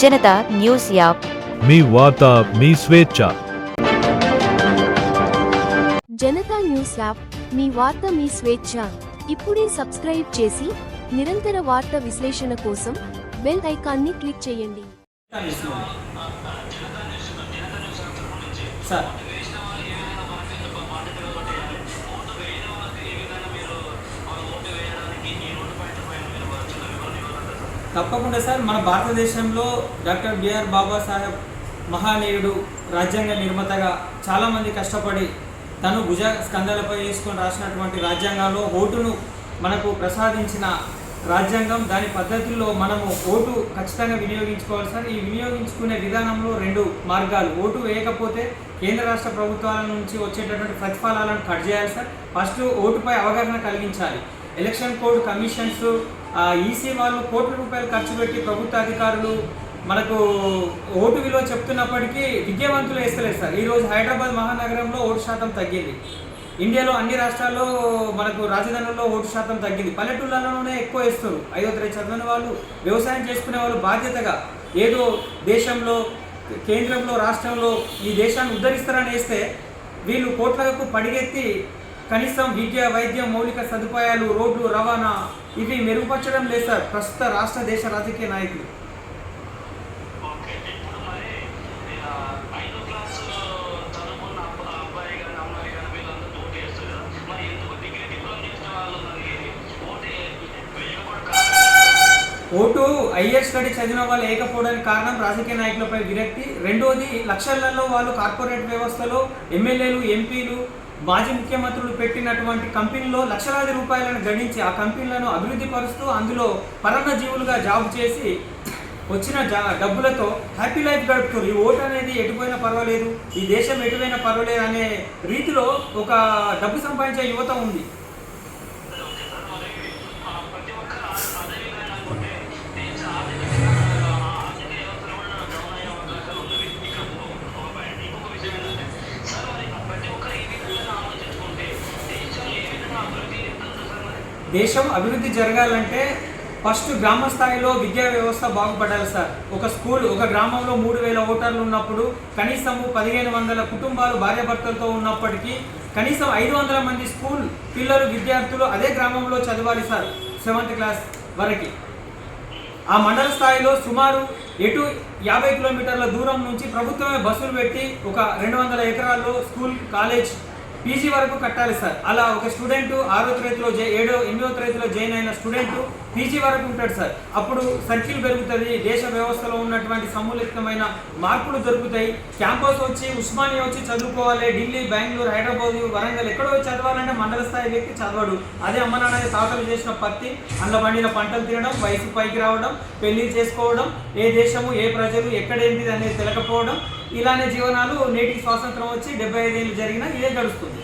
Janata news app. మీ వార్త మీ స్వేచ్ఛ. Janata news app మీ వార్త మీ స్వేచ్ఛ. ఇప్పుడే సబ్స్క్రైబ్ చేసి నిరంతర వార్త విశ్లేషణ కోసం బెల్ ఐకాన్ని క్లిక్ చేయండి. సార్ తప్పకుండా సార్. మన భారతదేశంలో డాక్టర్ బిఆర్ బాబాసాహెబ్ మహానీయుడు రాజ్యాంగ నిర్మాతగా చాలామంది కష్టపడి తను భుజ స్కందాలపై వేసుకొని రాసినటువంటి రాజ్యాంగంలో ఓటును మనకు ప్రసాదించిన రాజ్యాంగం దాని పద్ధతుల్లో మనము ఓటు ఖచ్చితంగా వినియోగించుకోవాలి సార్. ఈ వినియోగించుకునే విధానంలో రెండు మార్గాలు. ఓటు వేయకపోతే కేంద్ర రాష్ట్ర ప్రభుత్వాల నుంచి వచ్చేటటువంటి ప్రతిఫలాలను కట్ చేయాలి సార్. ఫస్ట్ ఓటుపై అవగాహన కలిగించాలి. ఎలక్షన్ కోడ్ కమిషన్స్ ఈసీ వాళ్ళు కోట్ల రూపాయలు ఖర్చు పెట్టి ప్రభుత్వ అధికారులు మనకు ఓటు విలువ చెప్తున్నప్పటికీ విద్యావంతులు వేస్తలేదు సార్. ఈరోజు హైదరాబాద్ మహానగరంలో ఓటు శాతం తగ్గింది. ఇండియాలో అన్ని రాష్ట్రాల్లో మనకు రాజధానుల్లో ఓటు శాతం తగ్గింది. పల్లెటూళ్ళలోనే ఎక్కువ వేస్తారు ఐదో తరగతి చదివిన వాళ్ళు వ్యవసాయం చేసుకునే వాళ్ళు బాధ్యతగా ఏదో దేశంలో కేంద్రంలో రాష్ట్రంలో ఈ దేశాన్ని ఉద్ధరిస్తారని వేస్తే వీళ్ళు కోట్లకు పడిగెత్తి కనీసం విద్య వైద్యం మౌలిక సదుపాయాలు రోడ్లు రవాణా ఇవి మెరుగుపరచడం లేదు సార్. ప్రస్తుత రాష్ట్ర దేశ రాజకీయ నాయకులు. ఓటు హయ్యర్ స్టడీ చదివిన వాళ్ళు లేకపోవడానికి కారణం రాజకీయ నాయకులపై విరక్తి. రెండోది లక్షలలో వాళ్ళు కార్పొరేట్ వ్యవస్థలో ఎమ్మెల్యేలు ఎంపీలు మాజీ ముఖ్యమంత్రులు పెట్టినటువంటి కంపెనీలో లక్షలాది రూపాయలను గడించి ఆ కంపెనీలను అభివృద్ధి పరుస్తూ అందులో పరమ జీవులుగా జాబ్ చేసి వచ్చిన జా- డబ్బులతో హ్యాపీ లైఫ్ గడుపుతారు. ఈ ఓటు అనేది ఎటుపోయినా పర్వాలేదు. ఈ దేశం ఎటుపోయినా పర్వాలేదు అనే రీతిలో ఒక డబ్బు సంపాదించే యువత ఉంది. దేశం అభివృద్ధి జరగాలంటే ఫస్ట్ గ్రామ స్థాయిలో విద్యా వ్యవస్థ బాగుపడాలి సార్. ఒక స్కూల్ ఒక గ్రామంలో మూడు వేల ఓటర్లు ఉన్నప్పుడు కనీసము పదిహేను వందల కుటుంబాలు భార్యాభర్తలతో ఉన్నప్పటికీ కనీసం ఐదు వందల మంది స్కూల్ పిల్లలు విద్యార్థులు అదే గ్రామంలో చదవాలి సార్ సెవెంత్ క్లాస్ వరకు. ఆ మండల స్థాయిలో సుమారు ఎటు యాభై కిలోమీటర్ల దూరం నుంచి ప్రభుత్వమే బస్సులు పెట్టి ఒక రెండు వందల ఎకరాల్లో స్కూల్ కాలేజ్ పీజీ వరకు కట్టాలి సార్. అలా ఒక స్టూడెంట్ ఆరో తరగతిలో జై ఏడో ఎనిమిదో తరగతిలో జాయిన్ అయిన స్టూడెంట్ పీజీ వరకు ఉంటాడు సార్. అప్పుడు సర్కిల్ పెరుగుతుంది దేశ వ్యవస్థలో ఉన్నటువంటి సమూలితమైన మార్పులు దొరుకుతాయి క్యాంపస్ వచ్చి ఉస్మానియా వచ్చి చదువుకోవాలి. ఢిల్లీ బెంగళూరు హైదరాబాద్ వరంగల్ ఎక్కడో చదవాలంటే మండల స్థాయి వ్యక్తి చదవడు. అదే అమ్మ నాన్న తాతలు చేసిన పత్తి అందులో పండిన పంటలు తినడం వయసు పైకి రావడం పెళ్ళి చేసుకోవడం ఏ దేశము ఏ ప్రజలు ఎక్కడేంటిది అనేది తెలకపోవడం ఇలానే జీవనాలు నేటి స్వాతంత్రం వచ్చి డెబ్బై ఐదేళ్ళు జరిగినా ఇదే గడుస్తుంది.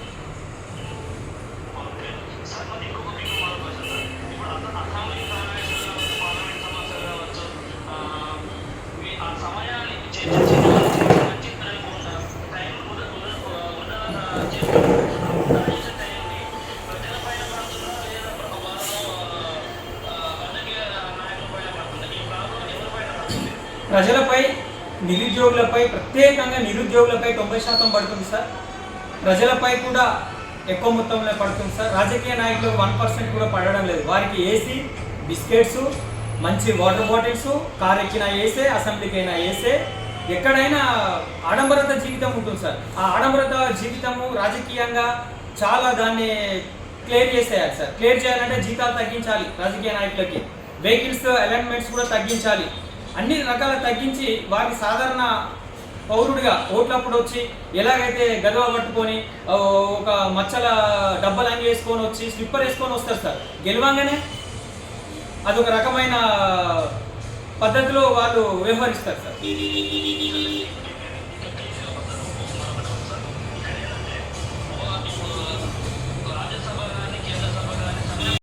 ప్రజలపై నిరుద్యోగులపై ప్రత్యేకంగా నిరుద్యోగులపై తొంభై శాతం పడుతుంది సార్. ప్రజలపై కూడా ఎక్కువ మొత్తంలో పడుతుంది సార్. రాజకీయ నాయకులు వన్ పర్సెంట్ కూడా పడడం లేదు. వారికి ఏసీ బిస్కెట్స్ మంచి వాటర్ బాటిల్స్ కార్ ఎక్కినా వేసే అసెంబ్లీకి అయినా వేసే ఎక్కడైనా ఆడంబరత జీవితం ఉంటుంది సార్. ఆ ఆడంబరత జీవితము రాజకీయంగా చాలా దాన్ని క్లియర్ చేసేయాలి సార్. క్లియర్ చేయాలంటే జీతాలు తగ్గించాలి రాజకీయ నాయకులకి. వెహికల్స్ అలైన్మెంట్స్ కూడా తగ్గించాలి. అన్ని రకాల తగ్గించి వారికి సాధారణ పౌరుడిగా ఓట్లప్పుడు వచ్చి ఎలాగైతే గదవ పట్టుకొని ఒక మచ్చల డబ్బలు వేసుకొని వచ్చి స్లిప్పర్ వేసుకొని వస్తారు సార్. గెలవంగానే అదొక రకమైన పద్ధతిలో వాళ్ళు వ్యవహరిస్తారు సార్.